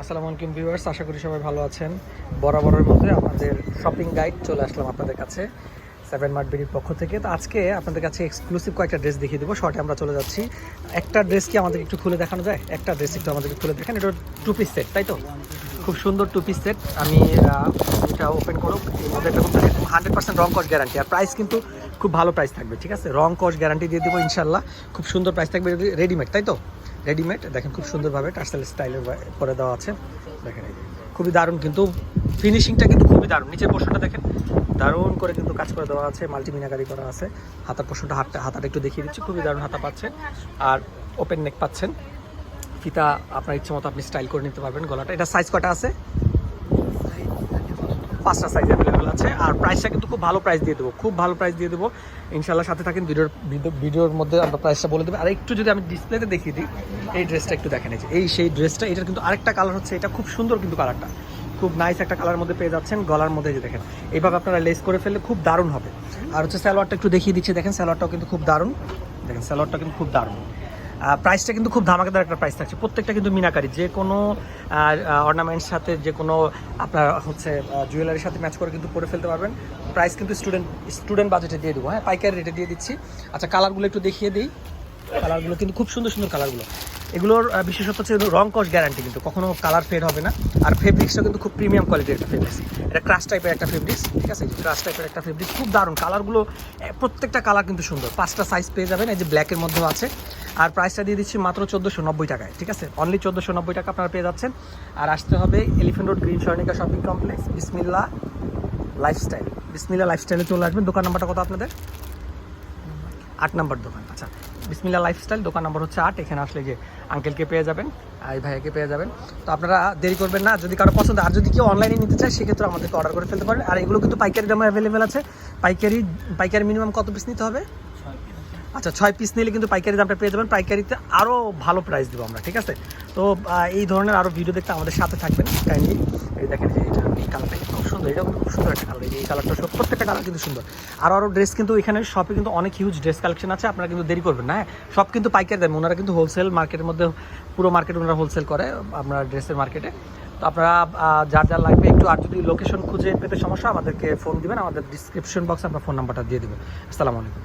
আসসালামু আলাইকুম ভিউয়ার্স, আশা করি সবাই ভালো আছেন। বরাবরের মধ্যে আমাদের শপিং গাইড চলে আসলাম আপনাদের কাছে সেভেন মার্ট বিডির পক্ষ থেকে। তো আজকে আপনাদের কাছে এক্সক্লুসিভ কয়েকটা ড্রেস দেখিয়ে দেবো। শর্টে আমরা চলে যাচ্ছি। একটা ড্রেস কি আমাদের একটু খুলে দেখানো যায়? একটা ড্রেস একটু আমাদেরকে খুলে দেখেন, এটা টু পিস সেট তাই তো? খুব সুন্দর টু পিস সেট আমি এটা ওপেন করো হান্ড্রেড পার্সেন্ট রং কস্ট গ্যারান্টি আর প্রাইস কিন্তু খুব ভালো প্রাইস থাকবে, ঠিক আছে? রং কস্ট গ্যারান্টি দিয়ে দেবো ইনশাল্লাহ খুব সুন্দর প্রাইস থাকবে রেডিমেড তাই তো? রেডিমেড, দেখেন খুব সুন্দরভাবে টার্সেল স্টাইলের করে দেওয়া আছে। দেখেন খুবই দারুণ কিন্তু ফিনিশিংটা কিন্তু খুবই দারুণ। নিচের পোর্শনটা দেখেন, দারুণ করে কিন্তু কাজ করে দেওয়া আছে মাল্টি মিনাকারি করা আছে। হাতার পোর্শনটা, হাতটা, হাতাটা একটু দেখিয়ে দিচ্ছি, খুবই দারুণ হাতা পাচ্ছেন। আর ওপেন নেক পাচ্ছেন। ফিতা আপনার ইচ্ছে মতো আপনি স্টাইল করে নিতে পারবেন গলাটা। এটা সাইজ কটা আছে? পাঁচটা সাইজ অ্যাভেলেবেল আছে। আর প্রাইসটা কিন্তু খুব ভালো প্রাইস দিয়ে দেবো। খুব ভালো প্রাইস দিয়ে দেবো। ইনশাল্লাহ সাথে থাকেন ভিডিওর ভিডিও- ভিডিওর মধ্যে আমরা প্রাইসটা বলে দেবো। আর একটু যদি আমি ডিসপ্লেতে দেখিয়ে দিই, এই ড্রেসটা একটু দেখেন। এই সেই ড্রেসটা এটার কিন্তু আরেকটা কালার হচ্ছে, এটা খুব সুন্দর কিন্তু কালারটা খুব নাইস একটা কালার মধ্যে পেয়ে যাচ্ছেন, গলার মধ্যে যে দেখেন। এইভাবে আপনারা লেস করে ফেললে খুব দারুণ হবে। আর হচ্ছে স্যালোয়ারটা একটু দেখিয়ে দিচ্ছি। দেখেন স্যালোয়ারটাও কিন্তু খুব দারুণ। দেখেন স্যালোয়ারটা কিন্তু খুব দারুণ। প্রাইসটা কিন্তু খুব ধামাকাদার একটা প্রাইস থাকছে। প্রত্যেকটা কিন্তু মিনাকারি। যে কোনো অর্নামেন্টস সাথে, যে কোনো আপনার হচ্ছে জুয়েলারির সাথে ম্যাচ করে কিন্তু পরে ফেলতে পারবেন। প্রাইস কিন্তু স্টুডেন্ট স্টুডেন্ট বাজেটে দিয়ে দেবো। হ্যাঁ পাইকারি রেটে দিয়ে দিচ্ছি। আচ্ছা কালারগুলো একটু দেখিয়ে দিই। কালারগুলো কিন্তু খুব সুন্দর সুন্দর কালারগুলো এগুলোর বিশেষত হচ্ছে রং কস্ট গ্যারান্টি কিন্তু, কখনো কালার ফেড হবে না। আর ফেব্রিক্সটা কিন্তু খুব প্রিমিয়াম কোয়ালিটির একটা ফেব্রিক্স এটা ক্রাশ টাইপের একটা ফেব্রিক্স ঠিক আছে? ক্রাশ টাইপের একটা ফেব্রিক্স খুব দারুণ। কালারগুলো প্রত্যেকটা কালার কিন্তু সুন্দর। পাঁচটা সাইজ পেয়ে যাবেন, এই যে ব্ল্যাকের মধ্যেও আছে। আর প্রাইসটা দিয়ে দিচ্ছি মাত্র চোদ্দোশো নব্বই টাকায়, ঠিক আছে? অনলি চোদ্দোশো নব্বই টাকা আপনারা পেয়ে যাচ্ছেন। আর আসতে হবে elephant road green Swarnika shopping complex Bismillah lifestyle Bismillah লাইফস্টাইলে চলে আসবেন। দোকান নাম্বারটা কত আপনাদের? আট নাম্বার দোকান। আচ্ছা বিসমিল্লা লাইফস্টাইল দোকান নম্বর হচ্ছে আট। এখানে আসলে যে আঙ্কেলকে পেয়ে যাবেন, আর এই ভাইয়াকে পেয়ে যাবেন। তো আপনারা দেরি করবেন না, যদি কারও পছন্দ, আর যদি কেউ অনলাইনে নিতে চায়, সেক্ষেত্রে আমাদেরকে অর্ডার করে ফেলতে পারেন। আর এগুলো কিন্তু পাইকারি দামে অ্যাভেলেবেল আছে। পাইকারি পাইকারি মিনিমাম কত পিস নিতে হবে? আচ্ছা ছয় পিস নিলে কিন্তু পাইকারি দামটা পেয়ে যাবেন। পাইকারিতে আরও ভালো প্রাইস দেবো আমরা, ঠিক আছে? তো এই ধরনের আরও ভিডিও দেখতে আমাদের সাথে থাকবেন কাইন্ডলি এই দেখেন এই কালারটা খুব সুন্দর এটা খুব সুন্দর একটা কালার এই কালারটা প্রত্যেকটা কালার কিন্তু সুন্দর। আর আরও ড্রেস কিন্তু এখানে শপে কিন্তু অনেক হিউজ ড্রেস কালেকশন আছে, আপনারা কিন্তু দেরি করবেন না হ্যাঁ? সব কিন্তু পাইকারি দেন ওনারা কিন্তু হোলসেল মার্কেটের মধ্যে, পুরো মার্কেট ওনারা হোলসেল করে আপনার ড্রেসের মার্কেটে তো আপনারা যার যার লাগবে একটু, আর যদি লোকেশন খুঁজে পেতে সমস্যা আমাদেরকে ফোন দিবেন, আমাদের ডিসক্রিপশন বক্সে আমরা ফোন নাম্বারটা দিয়ে দেবো আসসালামু আলাইকুম।